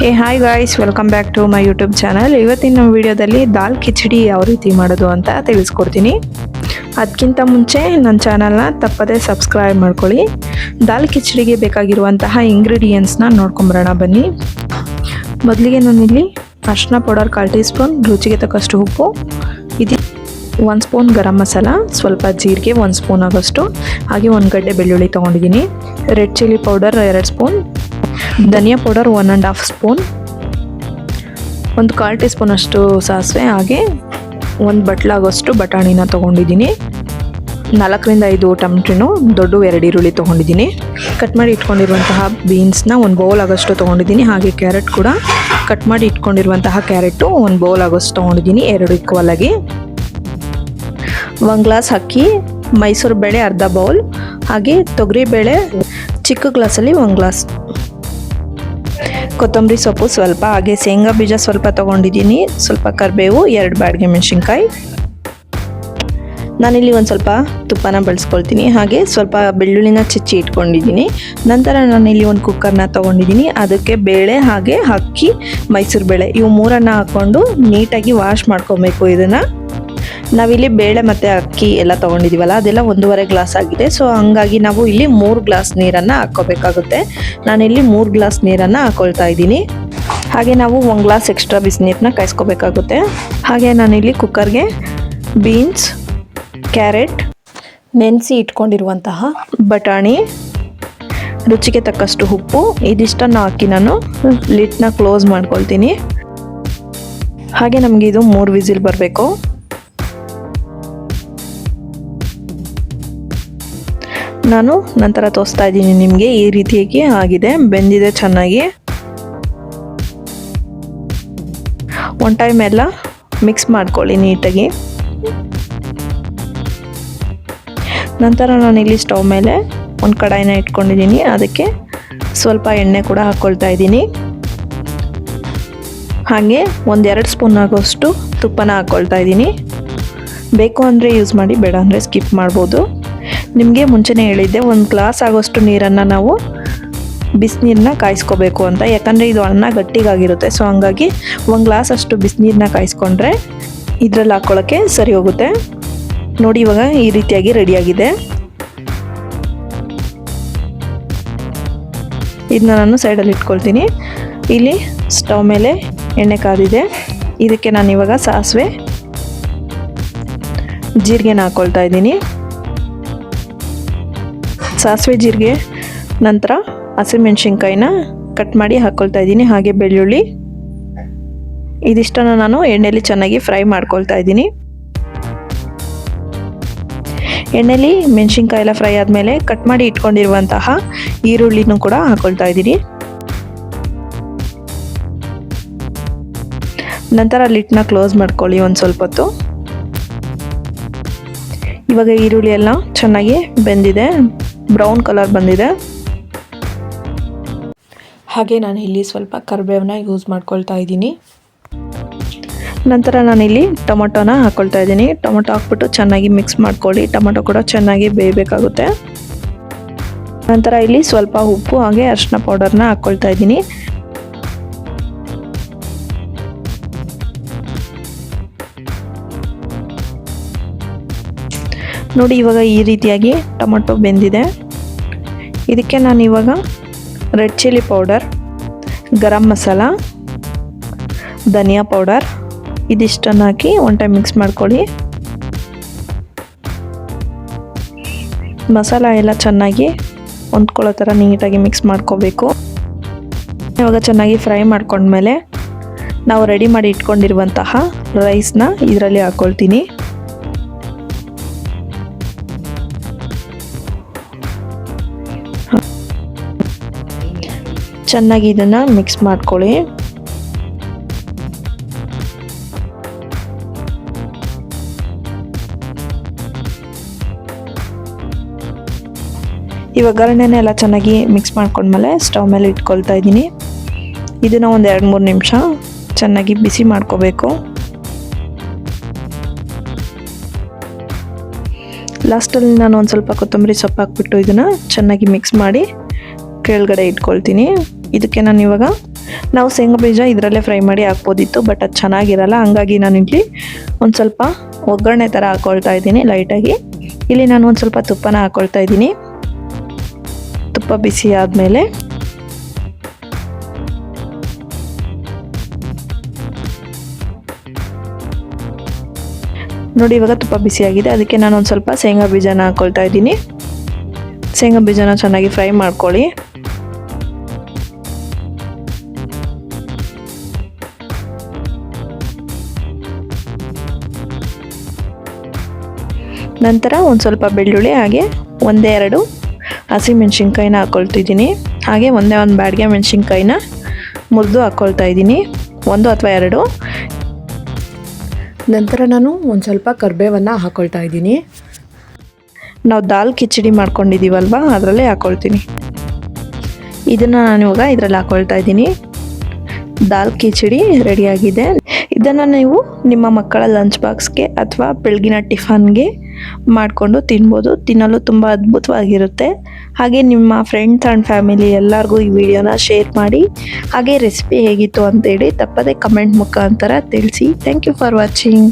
Hey hi guys welcome back to my YouTube channel ಇವತ್ತಿನ ನಮ್ಮ ವಿಡಿಯೋದಲ್ಲಿ ದಾಲ್ ಕಿಚಡಿ ಯಾವ ರೀತಿ ಮಾಡೋದು ಅಂತ ತಿಳಿಸ್ಕೊಡ್ತೀನಿ. ಅದಕ್ಕಿಂತ ಮುಂಚೆ ನನ್ನ ಚಾನಲ್ನ ತಪ್ಪದೇ ಸಬ್ಸ್ಕ್ರೈಬ್ ಮಾಡ್ಕೊಳ್ಳಿ. ದಾಲ್ ಕಿಚಡಿಗೆ ಬೇಕಾಗಿರುವಂತಹ ಇಂಗ್ರೀಡಿಯೆಂಟ್ಸ್ನ ನೋಡ್ಕೊಂಬರೋಣ ಬನ್ನಿ. ಮೊದಲಿಗೆ ನಾನಿಲ್ಲಿ ಅರ್ಶಿನ ಪೌಡರ್ ಕಾಲು ಟೀ ಸ್ಪೂನ್ ರುಚಿಗೆ ತಕ್ಕಷ್ಟು ಉಪ್ಪು, ಇದು ಒಂದು ಸ್ಪೂನ್ ಗರಂ ಮಸಾಲ, ಸ್ವಲ್ಪ ಜೀರಿಗೆ ಒಂದು ಸ್ಪೂನ್ ಆಗೋಷ್ಟು. ಹಾಗೆ ಒಂದು ಗಡ್ಡೆ ಬೆಳ್ಳುಳ್ಳಿ ತೊಗೊಂಡಿದ್ದೀನಿ. ರೆಡ್ ಚಿಲ್ಲಿ ಪೌಡರ್ ಎರಡು spoon dhaniya powder one and half spoon ಒಂದು ಕಾಲು ಟೀ ಸ್ಪೂನ್ ಅಷ್ಟು ಸಾಸಿವೆ, ಹಾಗೆ ಒಂದು ಬಟ್ಲಾಗೋಷ್ಟು ಬಟಾಣಿನ ತೊಗೊಂಡಿದ್ದೀನಿ. ನಾಲ್ಕರಿಂದ ಐದು ಟೊಮೆಟೊನು, ದೊಡ್ಡ ಎರಡು ಈರುಳ್ಳಿ ತೊಗೊಂಡಿದ್ದೀನಿ. ಕಟ್ ಮಾಡಿ ಇಟ್ಕೊಂಡಿರುವಂತಹ ಬೀನ್ಸ್ನ ಒಂದು ಬೌಲ್ ಆಗೋಷ್ಟು ತೊಗೊಂಡಿದ್ದೀನಿ. ಹಾಗೆ ಕ್ಯಾರೆಟ್ ಕೂಡ ಕಟ್ ಮಾಡಿ ಇಟ್ಕೊಂಡಿರುವಂತಹ ಕ್ಯಾರೆಟು ಒಂದು ಬೌಲ್ ಆಗೋಷ್ಟು ತೊಗೊಂಡಿದ್ದೀನಿ, ಎರಡು ಈಕ್ವಲ್ ಆಗಿ. ಒಂದು ಗ್ಲಾಸ್ ಅಕ್ಕಿ, ಮೈಸೂರು ಬೇಳೆ ಅರ್ಧ ಬೌಲ್ ಹಾಗೆ ತೊಗರಿ ಬೇಳೆ ಚಿಕ್ಕ ಗ್ಲಾಸಲ್ಲಿ ಒಂದು ಗ್ಲಾಸ್ ಕೊತ್ತಂಬರಿ ಸೊಪ್ಪು ಸ್ವಲ್ಪ ಹಾಗೆ ಶೇಂಗಾ ಬೀಜ ಸ್ವಲ್ಪ ತಗೊಂಡಿದ್ದೀನಿ. ಸ್ವಲ್ಪ ಕರಿಬೇವು, ಎರಡು ಬಾಡಿಗೆ ಮೆಣಸಿನ್ಕಾಯಿ. ನಾನಿಲ್ಲಿ ಒಂದು ಸ್ವಲ್ಪ ತುಪ್ಪನ ಬಳಸ್ಕೊಳ್ತೀನಿ. ಹಾಗೆ ಸ್ವಲ್ಪ ಬೆಳ್ಳುಳ್ಳಿನ ಚಚ್ಚಿ ಇಟ್ಕೊಂಡಿದ್ದೀನಿ. ನಂತರ ನಾನಿಲ್ಲಿ ಒಂದು ಕುಕ್ಕರ್ನ ತೊಗೊಂಡಿದ್ದೀನಿ. ಅದಕ್ಕೆ ಬೇಳೆ ಹಾಗೆ ಅಕ್ಕಿ, ಮೈಸೂರು ಬೇಳೆ ಇವು ಮೂರನ್ನು ಹಾಕ್ಕೊಂಡು ನೀಟಾಗಿ ವಾಶ್ ಮಾಡ್ಕೊಬೇಕು ಇದನ್ನು. ನಾವಿಲ್ಲಿ ಬೇಳೆ ಮತ್ತು ಅಕ್ಕಿ ಎಲ್ಲ ತೊಗೊಂಡಿದ್ದೀವಲ್ಲ ಅದೆಲ್ಲ ಒಂದೂವರೆ ಗ್ಲಾಸ್ ಆಗಿದೆ. ಸೊ ಹಂಗಾಗಿ ನಾವು ಇಲ್ಲಿ ಮೂರು ಗ್ಲಾಸ್ ನೀರನ್ನು ಹಾಕ್ಕೋಬೇಕಾಗುತ್ತೆ. ನಾನಿಲ್ಲಿ ಮೂರು ಗ್ಲಾಸ್ ನೀರನ್ನು ಹಾಕ್ಕೊಳ್ತಾ ಇದ್ದೀನಿ. ಹಾಗೆ ನಾವು ಒಂದು ಗ್ಲಾಸ್ ಎಕ್ಸ್ಟ್ರಾ ಬಿಸಿನೀರನ್ನ ಕಾಯಿಸ್ಕೋಬೇಕಾಗುತ್ತೆ. ಹಾಗೆ ನಾನಿಲ್ಲಿ ಕುಕ್ಕರ್ಗೆ ಬೀನ್ಸ್ ಕ್ಯಾರೆಟ್ ನೆನೆಸಿ ಇಟ್ಕೊಂಡಿರುವಂತಹ ಬಟಾಣಿ, ರುಚಿಗೆ ತಕ್ಕಷ್ಟು ಉಪ್ಪು, ಇದಿಷ್ಟನ್ನು ಹಾಕಿ ನಾನು ಲಿಟ್ನ ಕ್ಲೋಸ್ ಮಾಡ್ಕೊಳ್ತೀನಿ. ಹಾಗೆ ನಮಗೆ ಇದು ಮೂರು ವಿಸಿಲ್ ಬರಬೇಕು. ನಾನು ನಂತರ ತೋರಿಸ್ತಾ ಇದ್ದೀನಿ ನಿಮಗೆ ಈ ರೀತಿಯಾಗಿ ಆಗಿದೆ. ಬೆಂದಿದೆ ಚೆನ್ನಾಗಿ. ಒನ್ ಟೈಮ್ ಎಲ್ಲ ಮಿಕ್ಸ್ ಮಾಡ್ಕೊಳ್ಳಿ ನೀಟಾಗಿ. ನಂತರ ನಾನು ಇಲ್ಲಿ ಸ್ಟವ್ ಮೇಲೆ ಒಂದು ಕಡಾಯಿನ ಇಟ್ಕೊಂಡಿದ್ದೀನಿ. ಅದಕ್ಕೆ ಸ್ವಲ್ಪ ಎಣ್ಣೆ ಕೂಡ ಹಾಕ್ಕೊಳ್ತಾ ಇದ್ದೀನಿ. ಹಾಗೆ ಒಂದೆರಡು ಸ್ಪೂನ್ ಆಗೋಷ್ಟು ತುಪ್ಪನ ಹಾಕ್ಕೊಳ್ತಾ ಇದ್ದೀನಿ. ಬೇಕು ಅಂದರೆ ಯೂಸ್ ಮಾಡಿ, ಬೇಡ ಅಂದರೆ ಸ್ಕಿಪ್ ಮಾಡ್ಬೋದು. ನಿಮಗೆ ಮುಂಚೆನೇ ಹೇಳಿದ್ದೆ, ಒಂದು ಗ್ಲಾಸ್ ಆಗೋಷ್ಟು ನೀರನ್ನು ನಾವು ಬಿಸಿನೀರನ್ನ ಕಾಯಿಸ್ಕೋಬೇಕು ಅಂತ. ಯಾಕಂದರೆ ಇದು ಅನ್ನ ಗಟ್ಟಿಗಾಗಿರುತ್ತೆ ಸೊ ಹಂಗಾಗಿ ಒಂದು ಗ್ಲಾಸ್ ಅಷ್ಟು ಬಿಸಿನೀರನ್ನ ಕಾಯಿಸ್ಕೊಂಡ್ರೆ ಇದರಲ್ಲಿ ಹಾಕ್ಕೊಳ್ಳೋಕ್ಕೆ ಸರಿ ಹೋಗುತ್ತೆ. ನೋಡಿ, ಇವಾಗ ಈ ರೀತಿಯಾಗಿ ರೆಡಿಯಾಗಿದೆ ಇದನ್ನ ನಾನು ಸೈಡಲ್ಲಿ ಇಟ್ಕೊಳ್ತೀನಿ. ಇಲ್ಲಿ ಸ್ಟವ್ ಮೇಲೆ ಎಣ್ಣೆ ಕಾದಿದೆ. ಇದಕ್ಕೆ ನಾನು ಇವಾಗ ಸಾಸಿವೆ, ಜೀರಿಗೆನ ಹಾಕ್ಕೊಳ್ತಾ ಇದ್ದೀನಿ. ಸಾಸಿವೆ ಜೀರಿಗೆ, ನಂತರ ಹಸಿಮೆಣ್ಸಿನ್ಕಾಯಿನ ಕಟ್ ಮಾಡಿ ಹಾಕ್ಕೊಳ್ತಾ ಇದ್ದೀನಿ. ಹಾಗೆ ಬೆಳ್ಳುಳ್ಳಿ, ಇದಿಷ್ಟನ್ನು ನಾನು ಎಣ್ಣೆಯಲ್ಲಿ ಚೆನ್ನಾಗಿ ಫ್ರೈ ಮಾಡ್ಕೊಳ್ತಾ ಇದ್ದೀನಿ. ಎಣ್ಣೆಲಿ ಮೆಣಸಿನ್ಕಾಯಿ ಎಲ್ಲ ಫ್ರೈ ಆದಮೇಲೆ ಕಟ್ ಮಾಡಿ ಇಟ್ಕೊಂಡಿರುವಂತಹ ಈರುಳ್ಳಿನೂ ಕೂಡ ಹಾಕೊಳ್ತಾ ಇದ್ದೀನಿ. ನಂತರ ಲಿಟ್ನ ಕ್ಲೋಸ್ ಮಾಡ್ಕೊಳ್ಳಿ ಒಂದು ಸ್ವಲ್ಪ ಹೊತ್ತು. ಇವಾಗ ಈರುಳ್ಳಿ ಎಲ್ಲ ಚೆನ್ನಾಗಿ ಬೆಂದಿದೆ. ಬ್ರೌನ್ ಕಲರ್ ಬಂದಿದೆ. ಹಾಗೆ ನಾನು ಇಲ್ಲಿ ಸ್ವಲ್ಪ ಕರಿಬೇವನ್ನ ಯೂಸ್ ಮಾಡ್ಕೊಳ್ತಾ ಇದ್ದೀನಿ. ನಂತರ ನಾನಿಲ್ಲಿ ಟೊಮೊಟೊನ ಹಾಕ್ಕೊಳ್ತಾ ಇದ್ದೀನಿ. ಟೊಮೊಟೊ ಹಾಕ್ಬಿಟ್ಟು ಚೆನ್ನಾಗಿ ಮಿಕ್ಸ್ ಮಾಡ್ಕೊಳ್ಳಿ. ಟೊಮೊಟೊ ಕೂಡ ಚೆನ್ನಾಗಿ ಬೇಯಬೇಕಾಗುತ್ತೆ. ನಂತರ ಇಲ್ಲಿ ಸ್ವಲ್ಪ ಉಪ್ಪು ಹಾಗೆ ಅರಿಶಿನ ಪೌಡರ್ನ ಹಾಕ್ಕೊಳ್ತಾ ಇದ್ದೀನಿ. ನೋಡಿ ಇವಾಗ ಈ ರೀತಿಯಾಗಿ ಟೊಮೊಟೊ ಬೆಂದಿದೆ. ಇದಕ್ಕೆ ನಾನು ಇವಾಗ red chilli powder, garam masala, ಧನಿಯಾ ಪೌಡರ್ ಇದಿಷ್ಟನ್ನು ಹಾಕಿ ಒನ್ ಟೈಮ್ ಮಿಕ್ಸ್ ಮಾಡ್ಕೊಳ್ಳಿ. ಮಸಾಲ ಎಲ್ಲ ಚೆನ್ನಾಗಿ ಹೊಂದ್ಕೊಳ್ಳೋ ಥರ ನೀಟಾಗಿ ಮಿಕ್ಸ್ ಮಾಡ್ಕೋಬೇಕು. ಇವಾಗ ಚೆನ್ನಾಗಿ ಫ್ರೈ ಮಾಡ್ಕೊಂಡ್ಮೇಲೆ ನಾವು ರೆಡಿ ಮಾಡಿ ಇಟ್ಕೊಂಡಿರುವಂತಹ ರೈಸ್ನ ಇದರಲ್ಲಿ ಹಾಕ್ಕೊಳ್ತೀನಿ ಚೆನ್ನಾಗಿ ಇದನ್ನು ಮಿಕ್ಸ್ ಮಾಡ್ಕೊಳ್ಳಿ. ಈ ಒಗ್ಗರಣೆನ ಎಲ್ಲ ಚೆನ್ನಾಗಿ ಮಿಕ್ಸ್ ಮಾಡ್ಕೊಂಡ್ಮೇಲೆ ಸ್ಟವ್ ಮೇಲೆ ಇಟ್ಕೊಳ್ತಾ ಇದ್ದೀನಿ. ಇದನ್ನು ಒಂದು ಎರಡು ಮೂರು ನಿಮಿಷ ಚೆನ್ನಾಗಿ ಬಿಸಿ ಮಾಡ್ಕೋಬೇಕು. ಲಾಸ್ಟಲ್ಲಿ ನಾನು ಒಂದು ಸ್ವಲ್ಪ ಕೊತ್ತಂಬರಿ ಸೊಪ್ಪು ಹಾಕ್ಬಿಟ್ಟು ಇದನ್ನು ಚೆನ್ನಾಗಿ ಮಿಕ್ಸ್ ಮಾಡಿ ಕೆಳಗಡೆ ಇಟ್ಕೊಳ್ತೀನಿ. ಇದಕ್ಕೆ ನಾನು ಇವಾಗ ನಾವು ಶೇಂಗಾ ಬೀಜ ಇದರಲ್ಲೇ ಫ್ರೈ ಮಾಡಿ ಹಾಕ್ಬೋದಿತ್ತು ಬಟ್ ಅದು ಚೆನ್ನಾಗಿರಲ್ಲ, ಹಂಗಾಗಿ ನಾನು ಇಲ್ಲಿ ಒಂದು ಸ್ವಲ್ಪ ಒಗ್ಗರಣೆ ಥರ ಹಾಕ್ಕೊಳ್ತಾ ಇದ್ದೀನಿ ಲೈಟಾಗಿ ಇಲ್ಲಿ ನಾನು ಒಂದು ಸ್ವಲ್ಪ ತುಪ್ಪನ ಹಾಕ್ಕೊಳ್ತಾ ಇದ್ದೀನಿ. ತುಪ್ಪ ಬಿಸಿ ಆದಮೇಲೆ ನೋಡಿ ಇವಾಗ ತುಪ್ಪ ಬಿಸಿಯಾಗಿದೆ ಅದಕ್ಕೆ ನಾನು ಒಂದು ಸ್ವಲ್ಪ ಶೇಂಗಾ ಬೀಜನ ಹಾಕ್ಕೊಳ್ತಾ ಇದ್ದೀನಿ. ಶೇಂಗಾ ಬೀಜನ ಚೆನ್ನಾಗಿ ಫ್ರೈ ಮಾಡ್ಕೊಳ್ಳಿ. ನಂತರ ಒಂದು ಸ್ವಲ್ಪ ಬೆಳ್ಳುಳ್ಳಿ, ಹಾಗೆ ಒಂದೇ ಎರಡು ಹಸಿಮೆಣ್ಸಿನ್ಕಾಯಿನ ಹಾಕ್ಕೊಳ್ತಿದ್ದೀನಿ ಹಾಗೆ ಒಂದೇ ಒಂದು ಬ್ಯಾಡ್ಗೆ ಮೆಣಸಿನ್ಕಾಯಿನ ಮುರಿದು ಹಾಕ್ಕೊಳ್ತಾ ಇದ್ದೀನಿ. ಒಂದು ಅಥವಾ ಎರಡು. ನಂತರ ನಾನು ಒಂದು ಸ್ವಲ್ಪ ಕರ್ಬೇವನ್ನು ಹಾಕ್ಕೊಳ್ತಾ ಇದ್ದೀನಿ. ನಾವು ದಾಲ್ ಕಿಚಡಿ ಮಾಡ್ಕೊಂಡಿದ್ದೀವಲ್ವ ಅದರಲ್ಲೇ ಹಾಕ್ಕೊಳ್ತೀನಿ ಇದನ್ನು ನಾನು ಇವಾಗ ಇದರಲ್ಲಿ ಹಾಕ್ಕೊಳ್ತಾ ಇದ್ದೀನಿ. ದಾಲ್ ಕಿಚಡಿ ರೆಡಿಯಾಗಿದೆ ಇದನ್ನು ನೀವು ನಿಮ್ಮ ಮಕ್ಕಳ ಲಂಚ್ ಬಾಕ್ಸ್ಗೆ ಅಥವಾ ಬೆಳಗಿನ ಟಿಫನ್ಗೆ ಮಾಡಿಕೊಂಡು ತಿನ್ಬೋದು. ತಿನ್ನಲು ತುಂಬ ಅದ್ಭುತವಾಗಿರುತ್ತೆ. ಹಾಗೆ ನಿಮ್ಮ ಫ್ರೆಂಡ್ಸ್ ಆ್ಯಂಡ್ ಫ್ಯಾಮಿಲಿ ಎಲ್ಲರಿಗೂ ಈ ವಿಡಿಯೋನ ಶೇರ್ ಮಾಡಿ. ಹಾಗೆ ರೆಸಿಪಿ ಹೇಗಿತ್ತು ಅಂತೇಳಿ ತಪ್ಪದೆ ಕಮೆಂಟ್ ಮುಖಾಂತರ ತಿಳಿಸಿ. Thank you for watching